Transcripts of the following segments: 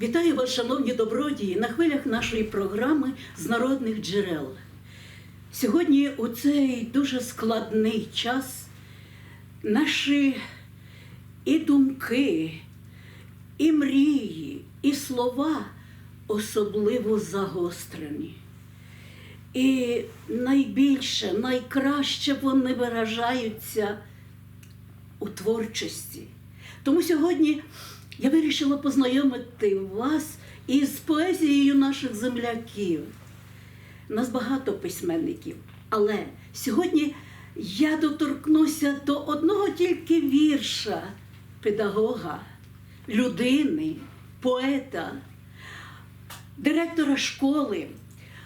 Вітаю вас, шановні добродії, на хвилях нашої програми з народних джерел. Сьогодні у цей дуже складний час наші і думки, і мрії, і слова особливо загострені. І найбільше, найкраще вони виражаються у творчості. Тому сьогодні я вирішила познайомити вас із поезією наших земляків. Нас багато письменників, але сьогодні я доторкнуся до одного тільки вірша педагога, людини, поета, директора школи,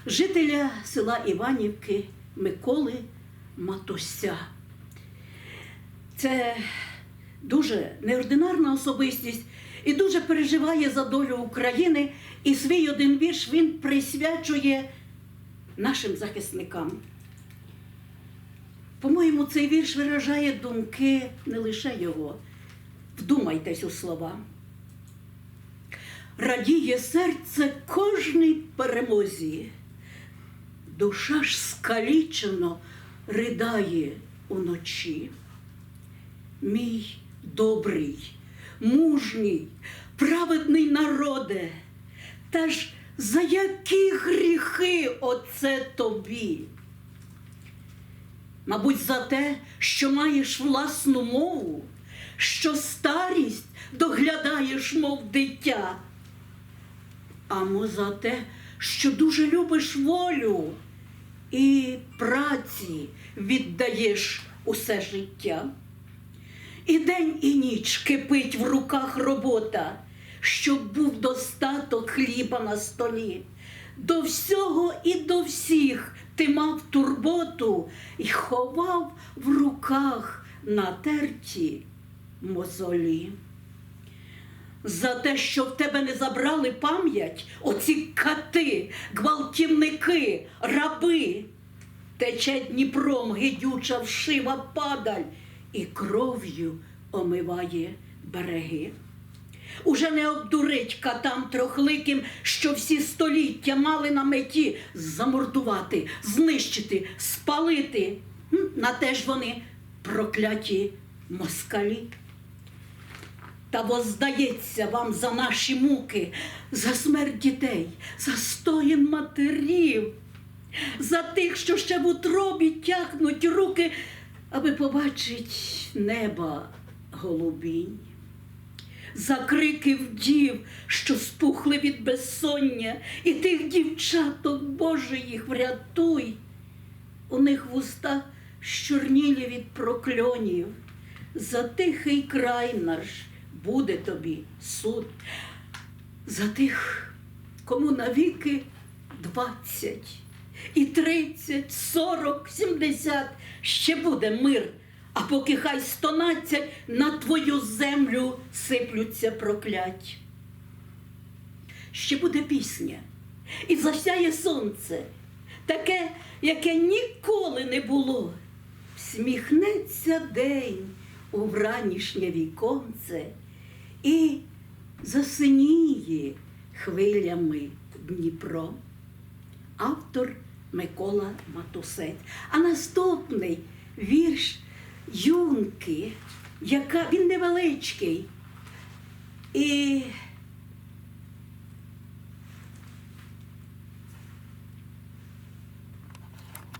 жителя села Іванівки Миколи Матуся. Це дуже неординарна особистість і дуже переживає за долю України. І свій один вірш він присвячує нашим захисникам. По-моєму, цей вірш виражає думки не лише його. Вдумайтесь у слова. Радіє серце кожній перемозі. Душа ж скалічено ридає уночі. Мій добрий, мужній, праведний народе, та ж за які гріхи оце тобі? Мабуть, за те, що маєш власну мову, що старість доглядаєш, мов дитя, амо за те, що дуже любиш волю і праці віддаєш усе життя. І день і ніч кипить в руках робота, щоб був достаток хліба на столі. До всього і до всіх ти мав турботу і ховав в руках натерті мозолі. За те, що в тебе не забрали пам'ять, оці кати, гвалтівники, раби, тече Дніпром гидюча вшива падаль і кров'ю омиває береги. Уже не обдурить катам трохликим, що всі століття мали на меті замордувати, знищити, спалити. На те ж вони прокляті москалі. Та воздається вам за наші муки, за смерть дітей, за стоїн матерів, за тих, що ще в утробі тягнуть руки, аби побачить неба голубінь, за крики вдів, що спухли від безсоння, і тих дівчаток, Боже, їх врятуй. У них вуста щорнілі від прокльонів. За тихий край наш буде тобі суд. За тих, кому навіки двадцять і тридцять, сорок, сімдесят ще буде мир. А поки хай стонадцять на твою землю сиплються проклять. Ще буде пісня, і засяє сонце, таке, яке ніколи не було. Всміхнеться день у вранішнє віконце і засиніє хвилями Дніпро. Автор Микола Матусець. А наступний вірш Юнки, яка він невеличкий. І